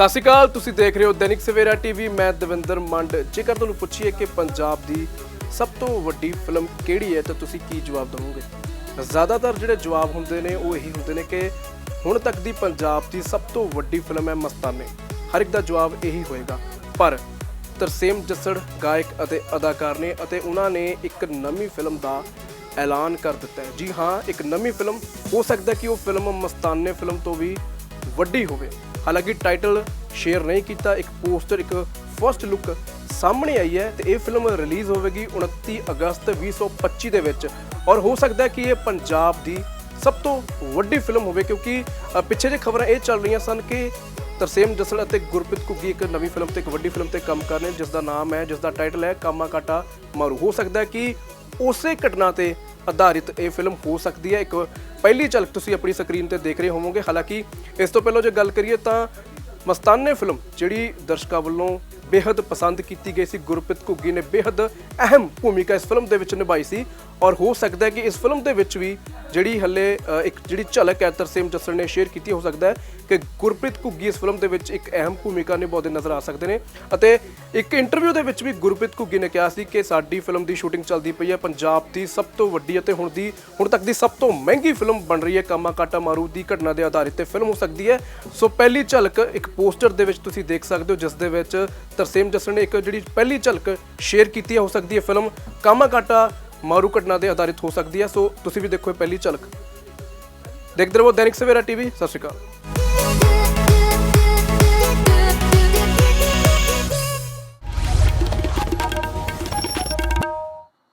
ਸਤਿ ਸ਼੍ਰੀ ਅਕਾਲ, ਤੁਸੀਂ ਦੇਖ ਰਹੇ ਹੋ ਦੈਨਿਕ ਸਵੇਰਾ ਟੀਵੀ, ਮੈਂ ਦਵਿੰਦਰ ਮੰਡ। ਜੇਕਰ ਤੁਹਾਨੂੰ ਪੁੱਛੀਏ ਕਿ ਪੰਜਾਬ ਦੀ ਸਭ ਤੋਂ ਵੱਡੀ ਫਿਲਮ ਕਿਹੜੀ ਹੈ, ਤਾਂ ਤੁਸੀਂ ਕੀ ਜਵਾਬ ਦਿਵੋਗੇ? ਜ਼ਿਆਦਾਤਰ ਜਿਹੜੇ ਜਵਾਬ ਹੁੰਦੇ ਨੇ, ਉਹ ਇਹੀ ਹੁੰਦੇ ਨੇ ਕਿ ਹੁਣ ਤੱਕ ਦੀ ਪੰਜਾਬ ਦੀ ਸਭ ਤੋਂ ਵੱਡੀ ਫਿਲਮ ਹੈ ਮਸਤਾਨੇ। ਹਰ ਇੱਕ ਦਾ ਜਵਾਬ ਇਹੀ ਹੋਏਗਾ। ਪਰ ਤਰਸੇਮ ਜੱਸੜ, ਗਾਇਕ ਅਤੇ ਅਦਾਕਾਰ ਨੇ ਅਤੇ ਉਹਨਾਂ ਨੇ ਇੱਕ ਨਵੀਂ ਫਿਲਮ ਦਾ ਐਲਾਨ ਕਰ ਦਿੱਤਾ ਹੈ। ਜੀ ਹਾਂ, ਇੱਕ ਨਵੀਂ ਫਿਲਮ, ਹੋ ਸਕਦਾ ਕਿ ਉਹ ਫਿਲਮ ਮਸਤਾਨੇ ਫਿਲਮ ਤੋਂ ਵੀ ਵੱਡੀ ਹੋਵੇ। ਹਾਲਾਂਕਿ ਟਾਈਟਲ ਸ਼ੇਅਰ ਨਹੀਂ ਕੀਤਾ, ਇੱਕ ਪੋਸਟਰ, ਇੱਕ ਫਰਸਟ ਲੁੱਕ ਸਾਹਮਣੇ ਆਈ ਹੈ ਤੇ ਇਹ ਫਿਲਮ ਰਿਲੀਜ਼ ਹੋਵੇਗੀ 29 ਅਗਸਤ 2025 ਦੇ ਵਿੱਚ। ਔਰ ਹੋ ਸਕਦਾ ਹੈ ਕਿ ਇਹ ਪੰਜਾਬ ਦੀ ਸਭ ਤੋਂ ਵੱਡੀ ਫਿਲਮ ਹੋਵੇ ਕਿਉਂਕਿ ਪਿੱਛੇ ਜੇ ਖਬਰਾਂ ਇਹ ਚੱਲ ਰਹੀਆਂ ਸਨ ਕਿ ਤਰਸੇਮ ਜਸਲ ਅਤੇ ਗੁਰਪ੍ਰੀਤ ਘੁੱਗੀ ਇੱਕ ਨਵੀਂ ਫਿਲਮ ਤੇ ਇੱਕ ਵੱਡੀ ਫਿਲਮ ਤੇ ਕੰਮ ਕਰ ਰਹੇ ਨੇ ਜਿਸ ਦਾ ਨਾਮ ਹੈ ਜਿਸ ਦਾ ਟਾਈਟਲ ਹੈ ਕਾਮਾ ਕਾਟਾ ਮਾਰੂ। ਹੋ ਸਕਦਾ ਹੈ ਕਿ ਉਸੇ ਘਟਨਾ ਤੇ ਆਧਾਰਿਤ ਇਹ ਫਿਲਮ ਹੋ ਸਕਦੀ ਹੈ। ਇੱਕ ਪਹਿਲੀ ਝਲਕ ਤੁਸੀਂ ਆਪਣੀ ਸਕਰੀਨ ਤੇ ਦੇਖ ਰਹੇ ਹੋਵੋਗੇ। ਹਾਲਾਂਕਿ ਇਸ ਤੋਂ ਪਹਿਲਾਂ ਜੇ ਗੱਲ ਕਰੀਏ ਤਾਂ ਮਸਤਾਨੇ ਫਿਲਮ ਜਿਹੜੀ ਦਰਸ਼ਕਾਂ ਵੱਲੋਂ ਬੇਹੱਦ ਪਸੰਦ ਕੀਤੀ ਗਈ ਸੀ। ਗੁਰਪ੍ਰੀਤ ਘੁੱਗੀ ਨੇ ਬੇਹੱਦ ਅਹਿਮ ਭੂਮਿਕਾ ਇਸ ਫਿਲਮ ਦੇ ਵਿੱਚ ਨਿਭਾਈ ਸੀ ਔਰ ਹੋ ਸਕਦਾ ਹੈ ਕਿ ਇਸ ਫਿਲਮ ਦੇ ਵਿੱਚ ਵੀ ਜਿਹੜੀ ਹੱਲੇ ਇੱਕ ਜਿਹੜੀ ਝਲਕ ਹੈ ਤਰਸੇਮ ਜਸਰ ਨੇ ਸ਼ੇਅਰ ਕੀਤੀ, ਹੋ ਸਕਦਾ ਹੈ ਕਿ ਗੁਰਪ੍ਰੀਤ ਘੁੱਗੀ ਇਸ ਫਿਲਮ ਦੇ ਵਿੱਚ ਇੱਕ ਅਹਿਮ ਭੂਮਿਕਾ ਨਿਭਾਉਂਦੇ ਨਜ਼ਰ ਆ ਸਕਦੇ ਨੇ। ਅਤੇ ਇੱਕ ਇੰਟਰਵਿਊ ਦੇ ਵਿੱਚ ਵੀ ਗੁਰਪ੍ਰੀਤ ਘੁੱਗੀ ਨੇ ਕਿਹਾ ਸੀ ਕਿ ਸਾਡੀ ਫਿਲਮ ਦੀ ਸ਼ੂਟਿੰਗ ਚੱਲਦੀ ਪਈ ਹੈ। ਪੰਜਾਬ ਦੀ ਸਭ ਤੋਂ ਵੱਡੀ ਅਤੇ ਹੁਣ ਦੀ, ਹੁਣ ਤੱਕ ਦੀ ਸਭ ਤੋਂ ਮਹਿੰਗੀ ਫਿਲਮ ਬਣ ਰਹੀ ਹੈ। ਕਾਮਾ ਕਾਟਾ ਮਾਰੂ ਦੀ ਘਟਨਾ ਦੇ ਆਧਾਰਿਤ ਤੇ ਫਿਲਮ ਹੋ ਸਕਦੀ ਹੈ। ਸੋ ਪਹਿਲੀ ਝਲਕ ਇੱਕ ਪੋਸਟਰ ਦੇ ਵਿੱਚ ਤੁਸੀਂ ਦੇਖ ਸਕਦੇ ਹੋ, ਜਿਸ ਦੇ ਵਿੱਚ ਤਰਸੇਮ ਜੱਸੜ ਨੇ ਇੱਕ ਜਿਹੜੀ ਪਹਿਲੀ ਝਲਕ ਸ਼ੇਅਰ ਕੀਤੀ ਹੈ, ਹੋ ਸਕਦੀ ਹੈ ਫਿਲਮ ਕਾਮਾ ਕਾਟਾ ਮਾਰੂ ਘਟਨਾ ਦੇ ਆਧਾਰਿਤ ਹੋ ਸਕਦੀ ਹੈ। ਸੋ ਤੁਸੀਂ ਵੀ ਦੇਖੋ ਇਹ ਪਹਿਲੀ ਝਲਕ। ਦੇਖਦੇ ਰਹੋ ਦੈਨਿਕ ਸਵੇਰਾ ਟੀਵੀ, ਸਤਿ ਸ਼੍ਰੀ ਅਕਾਲ।